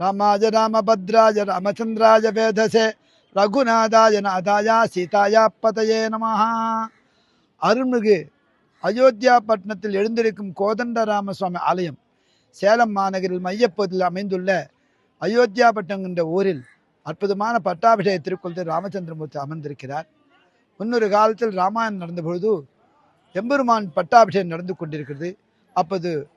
ராமாஜ ராமபத்ராஜ ராமச்சந்திராஜ வேதசே. ரகுநாதாய நாதாயா சீதாயா பதயே நமஹா. அருள்மிகு அயோத்தியா பட்டணத்தில் எழுந்திருக்கும் கோதண்ட ராமசுவாமி ஆலயம் சேலம் மாநகரில் மையப்பகுதியில் அமைந்துள்ள அயோத்தியாபட்டினம் என்ற ஊரில் அற்புதமான பட்டாபிஷேக திருக்குளத்தில் ராமச்சந்திரமூர்த்தி அமர்ந்திருக்கிறார். முன்னொரு காலத்தில் ராமாயணம் நடந்த பொழுது எம்பெருமான் பட்டாபிஷேகம் நடந்து கொண்டிருக்கிறது. அப்போது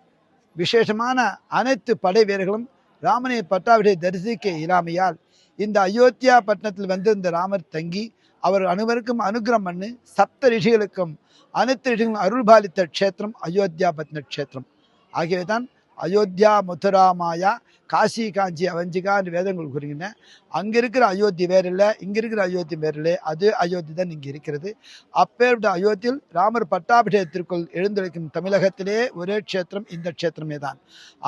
விசேஷமான அனைத்து படை வீரர்களும் ராமனை பட்டாபிஷேகம் தரிசிக்க இயலாமையால் இந்த அயோத்தியா பட்டணத்தில் வந்திருந்த ராமர் தங்கி அவர் அனைவருக்கும் அனுகிரம் பண்ணு சப்த ரிஷிகளுக்கும் அனைத்து ரிஷிகளும் அருள்பாலித்த க்ஷேத்திரம் அயோத்தியா பட்டின க்ஷேத்திரம். ஆகியவை தான் அயோத்தியா மதுரா மாயா காசி காஞ்சி அவஞ்சிகான்னு வேதங்கள் கூறுகின்றன. அங்கே இருக்கிற அயோத்தி வேற இல்லை இங்கே இருக்கிற அயோத்தி வேற இல்லை. அது அயோத்தி தான் இங்கே இருக்கிறது. அப்பேற்பட்ட அயோத்தியில் ராமர் பட்டாபிஷேகத்திற்குள் எழுந்தளிக்கும் தமிழகத்திலே ஒரே க்ஷேத்திரம் இந்த க்ஷேத்திரமே தான்.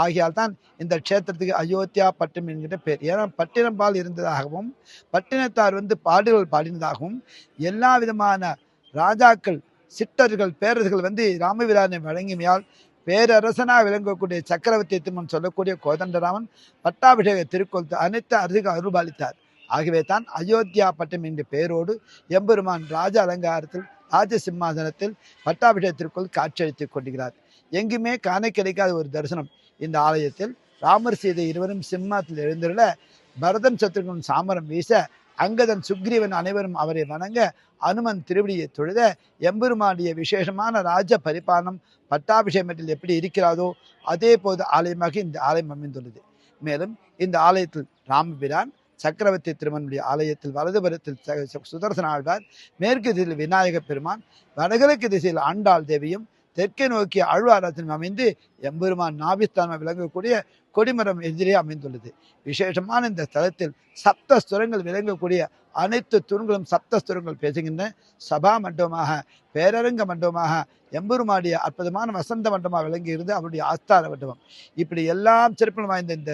ஆகையால் தான் இந்த க்ஷேத்திரத்துக்கு அயோத்தியா பட்டம் என்கிற பேர் ஏன்னா பட்டினம்பால் இருந்ததாகவும் பட்டினத்தார் வந்து பாடல்கள் பாடினதாகவும் எல்லா விதமான ராஜாக்கள் சிட்டர்கள் பேரர்கள் வந்து ராமவிரானை வழங்கிமையால் பேரரசனாக விளங்கக்கூடிய சக்கரவர்த்தி திம்மன் சொல்லக்கூடிய கோதண்டராமன் பட்டாபிஷேக திருக்கோள் அனைத்து அருக அருள்பாலித்தார். ஆகவே தான் அயோத்தியா பட்டம் என்ற பெயரோடு எம்பெருமான் ராஜ அலங்காரத்தில் ராஜ சிம்மாசனத்தில் பட்டாபிஷேக திருக்கோள் காட்சியளித்துக் கொண்டிருக்கிறார். எங்குமே காண கிடைக்காத ஒரு தரிசனம். இந்த ஆலயத்தில் ராமர் சீதை இருவரும் சிம்மத்தில் எழுந்துள்ள பரதன் சத்ருகன் சாமரம் வீச அங்கதன் சுக்ரீவன் அனைவரும் அவரை வணங்க அனுமன் திருவடியை தொழுத எம்பெருமானுடைய விசேஷமான ராஜ பரிபாலனம் பட்டாபிஷேகத்தில் எப்படி இருக்கிறாதோ அதே போது ஆலயமாக இந்த ஆலயம் அமைந்துள்ளது. மேலும் இந்த ஆலயத்தில் ராமபிரான் சக்கரவர்த்தி திருமனுடைய ஆலயத்தில் வலதுபுறத்தில் ச- சுதர்சன ஆழ்வார் மேற்கு திசையில் விநாயகப் பெருமான் வடகிழக்கு திசையில் ஆண்டாள் தேவியும் தெற்கே நோக்கிய ஆழ்வாரத்திலும் அமைந்து எம்பெருமான் நாபிஸ்தானம் விளங்கக்கூடிய கொடிமரம் எதிரே அமைந்துள்ளது. விசேஷமான இந்த ஸ்தலத்தில் சப்த ஸ்துரங்கள் விளங்கக்கூடிய அனைத்து தூண்களும் சப்த ஸ்துரங்கள் பேசுகின்றன. சபா மண்டபமாக பேரரங்க மண்டபமாக எம்பெருமாடிய அற்புதமான வசந்த மண்டபமாக விளங்குகிறது அவருடைய ஆஸ்தான மண்டபம். இப்படி எல்லாம் சிறப்புகள் வாய்ந்த இந்த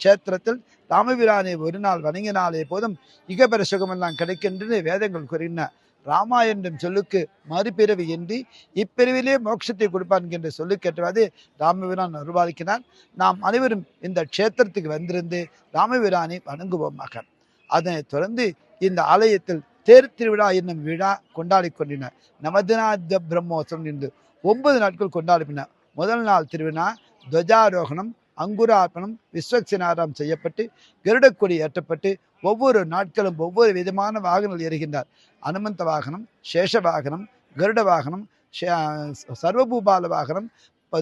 க்ஷேத்திரத்தில் ராமபிரானை ஒரு நாள் வணங்கினாலே போதும் இகபெற சுகமெல்லாம் கிடைக்கின்றன வேதங்கள் கூறின ராமா என்றும் சொல்லுக்கு மறுபிறவி இன்றி இப்பிரிவிலே மோட்சத்தை கொடுப்பான் என்ற சொல்லுக்கேற்றவாது ராமபிரான் அருள்பாலிக்கிறான் நாம் அனைவரும் இந்த க்ஷேத்திரத்துக்கு வந்திருந்து ராமபிரானை வணங்குவோமாக அதனைத் தொடர்ந்து இந்த ஆலயத்தில் தேர் திருவிழா என்னும் விழா கொண்டாடி கொண்டினர் நவதினாத பிரம்மோத்சவம் என்று ஒன்பது நாட்கள் கொண்டாடினர் முதல் நாள் திருவிழா துவஜாரோகணம் அங்குரார்ப்பணம் விஸ்வக்சினாரம் செய்யப்பட்டு கருடக்கொடி ஏற்றப்பட்டு ஒவ்வொரு நாட்களும் ஒவ்வொரு விதமான வாகனங்கள் ஏறுகின்றார். அனுமந்த வாகனம் சேஷ வாகனம் கருட வாகனம் ஷே- சர்வபூபால வாகனம்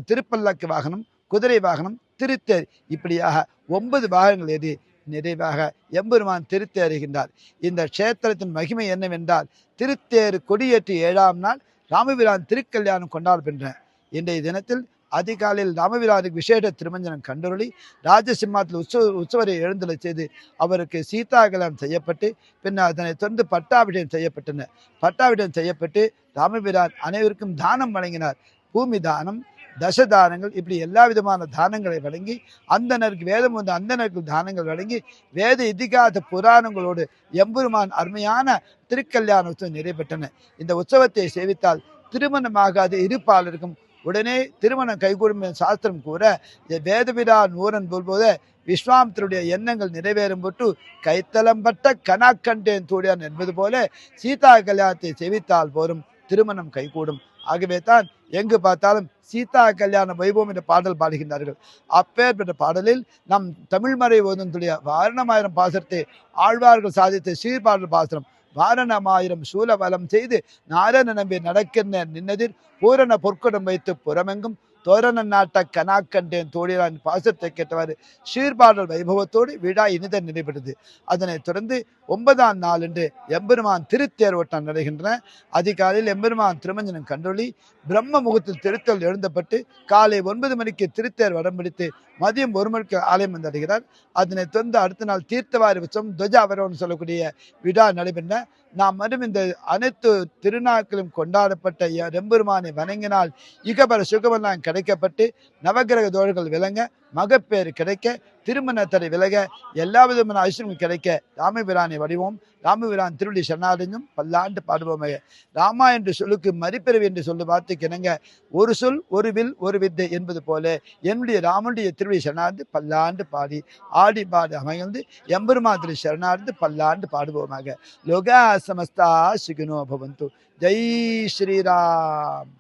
திருப்பல்லக்கு வாகனம் குதிரை வாகனம் திருத்தேர். இப்படியாக ஒன்பது வாகனங்கள் ஏறி நிறைவாக எம்பெருமான் திருத்தேறுகின்றார் இந்த க்ஷேத்திரத்தின் மகிமை என்னவென்றால் திருத்தேர் கொடியேற்றி ஏழாம் நாள் ராமபிரான் திருக்கல்யாணம் கொண்டாடுகின்றன இன்றைய தினத்தில் அதிகாலையில் ராமபிரானுக்கு விசேட திருமஞ்சனம் கண்டுருளி ராஜசிம்மாத்தில் உற்சவ உற்சவரை எழுந்தலை செய்து அவருக்கு சீதாகலம் செய்யப்பட்டு பின்னர் அதனைத் தொடர்ந்து பட்டாபிஷேகம் செய்யப்பட்டன. பட்டாபிஷேகம் செய்யப்பட்டு ராமபிரான் அனைவருக்கும் தானம் வழங்கினார். பூமி தானம் தசதானங்கள் இப்படி எல்லா விதமான தானங்களை வழங்கி அந்தனருக்கு வேதம் வந்த அந்தனருக்கு தானங்கள் வழங்கி வேத இதிகாத புராணங்களோடு எம்பெருமான் அருமையான திருக்கல்யாண உற்சவம் நிறைவேற்றன இந்த உற்சவத்தை சேவித்தால் திருமணமாகாத இருப்பாளருக்கும் உடனே திருமணம் கைகூடும் என்ற சாஸ்திரம் கூற இந்த வேதவிடா நூரன் போல்போத விஸ்வாமித்தருடைய எண்ணங்கள் நிறைவேறும் பொட்டு கைத்தலம்பட்ட கனாக்கண்டேன் தூடியான் என்பது போல சீதா கல்யாணத்தை செவித்தால் போரும் திருமணம் கைகூடும். ஆகவே தான் எங்கு பார்த்தாலும் சீதா கல்யாண வைபவம் என்ற பாடல் பாடுகின்றார்கள். அப்பேற்பட்ட பாடலில் நம் தமிழ்மறை ஓதனுடைய வாரணமாயிரம் பாசரத்தை ஆழ்வார்கள் சாதித்த சீர்பாடல் பாசனம் வாரணமாயிரம் சூலபலம் செய்து நாரண நம்பி நடக்கின்ற நின்னதில் பூரண பொற்குடம் வைத்து புறமெங்கும் தோரண நாட்ட கனாக்கண்டேன் தோழிலான் பாசத்தை கேட்டவாறு சீர்பாடல் வைபவத்தோடு விழா இனித நிறைபெற்றது அதனைத் தொடர்ந்து ஒன்பதாம் நாளன்று எம்பெருமான் திருத்தேர் ஓட்டம் நடைகின்றன. அதிகாலையில் எம்பெருமான் திருமஞ்சனம் கண்டொழி பிரம்ம முகத்தில் திருத்தல் எழுந்தப்பட்டு காலை ஒன்பது மணிக்கு திருத்தேர் வடம் பிடித்து மதியம் ஒரு மணிக்கு ஆலயம் வந்தடைகிறார் அதனை தொடர்ந்து அடுத்த நாள் தீர்த்தவாரி உற்சவம் அவரோன்னு சொல்லக்கூடிய விழா நடைபெற்ற நாம் மட்டும் இந்த அனைத்து திருநாட்களும் கொண்டாடப்பட்ட எம்பெருமானை வணங்கினால் இகபர சுகமெல்லாம் கிடைக்கப்பட்டு நவகிரக தோழர்கள் விளங்க மகப்பேறு கிடைக்க திருமண தடை விலக எல்லா விதமான ஐஸ்வர்யம் கிடைக்க ராமபிரானை வடிவோம். ராமபிரான் திருவள்ளி சரணாடைஞ்சும் பல்லாண்டு பாடுவோமே. ராமா என்று சொல்லுக்கு மறுபிறவி என்று சொல்லு கிணங்க ஒரு சொல் ஒரு வில் ஒரு வித்தை என்பது போல என்னுடைய ராமனுடைய திருவள்ளி சரணார்ந்து பல்லாண்டு பாடி ஆடி பாடி அமைந்து எம்பெருமா திரு சரணார்ந்து பல்லாண்டு பாடுவோமாக. லோகா சமஸ்தா சுகினோ பவந்து. ஜெய் ஸ்ரீராம்.